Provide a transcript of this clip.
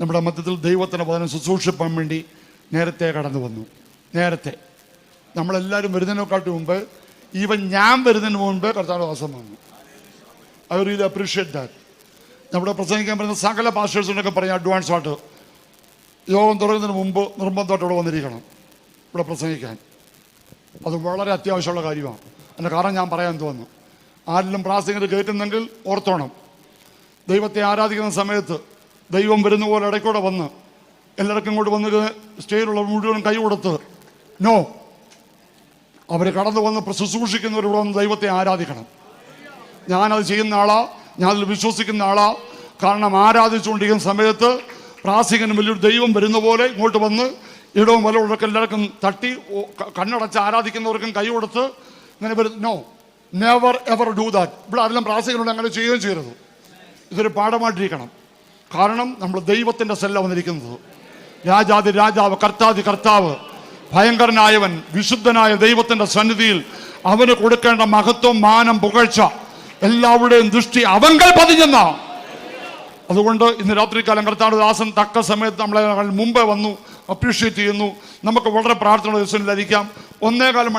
നമ്മുടെ മധ്യത്തിൽ ദൈവത്തിന്റെ വചനം ശുശ്രൂഷിപ്പാൻ വേണ്ടി നേരത്തെ കടന്നു വന്നു. നേരത്തെ. നമ്മളെല്ലാവരും വരുന്നതിനെക്കാട്ടി മുമ്പ് ഈവൻ ഞാൻ വരുന്നതിന് മുമ്പ് കർത്താവ് വാസം വന്നു. ഐ റിയലി അപ്രീഷിയേറ്റ് ദാറ്റ് നമ്മുടെ പ്രസംഗിക്കാൻ പറ്റുന്ന സകല പാസ്റ്റേഴ്സിനൊക്കെ പറഞ്ഞ അഡ്വാൻസ് ആയിട്ട് യോഗം തുടങ്ങുന്നതിന് മുമ്പ് നിർബന്ധമായിട്ട് വന്നിരിക്കണം. ഇവിടെ പ്രസംഗിക്കാൻ. അത് വളരെ അത്യാവശ്യമുള്ള കാര്യമാണ്. അതിന്റെ കാരണം ഞാൻ പറയാൻ തോന്നുന്നു. ആരെങ്കിലും പ്രാസംഗികർ കയറ്റുന്നെങ്കിൽ ഓർത്തോണം. ദൈവത്തെ ആരാധിക്കുന്ന സമയത്ത് ദൈവം വരുന്ന പോലെ ഇടയ്ക്കൂടെ വന്ന് എല്ലാവർക്കും ഇങ്ങോട്ട് വന്നിട്ട് സ്റ്റേജിലുള്ള മുഴുവൻ കൈ കൊടുത്ത് നോ അവർ കടന്നു വന്ന് ശുശ്രൂഷിക്കുന്നവരിവിടെ വന്ന് ദൈവത്തെ ആരാധിക്കണം. ഞാനത് ചെയ്യുന്ന ആളാ ഞാനതിൽ വിശ്വസിക്കുന്ന ആളാ. കാരണം ആരാധിച്ചുകൊണ്ടിരിക്കുന്ന സമയത്ത് പ്രാസികന് വലിയൊരു ദൈവം വരുന്ന പോലെ ഇങ്ങോട്ട് വന്ന് ഇടവും വലവുള്ളൊക്കെ എല്ലാവർക്കും തട്ടി കണ്ണടച്ച് ആരാധിക്കുന്നവർക്കും കൈ കൊടുത്ത് ഇങ്ങനെ വരും no never ever do that ഇവിടെ ആരെല്ലാം പ്രാസികനോട് അങ്ങനെ ചെയ്യുകയും ചെയ്യരുത്. ഇതൊരു പാഠമായിട്ടിരിക്കണം. കാരണം നമ്മൾ ദൈവത്തിന്റെ സെല്ല വന്നിരിക്കുന്നത്. രാജാതി രാജാവ് കർത്താതി കർത്താവ് ഭയങ്കരനായവൻ വിശുദ്ധനായ ദൈവത്തിന്റെ സന്നിധിയിൽ അവന് കൊടുക്കേണ്ട മഹത്വം മാനം പുകഴ്ച എല്ലാവരുടെയും ദൃഷ്ടി അവങ്കൽ പതിഞ്ഞെന്ന. അതുകൊണ്ട് ഇന്ന് രാത്രികാലം കർത്താവ് ദാസൻ തക്ക സമയത്ത് നമ്മളെ മുമ്പേ വന്നു അപ്രീഷിയേറ്റ് ചെയ്യുന്നു. നമുക്ക് വളരെ പ്രാർത്ഥന ദിവസങ്ങളിലായിരിക്കാം ഒന്നേകാലം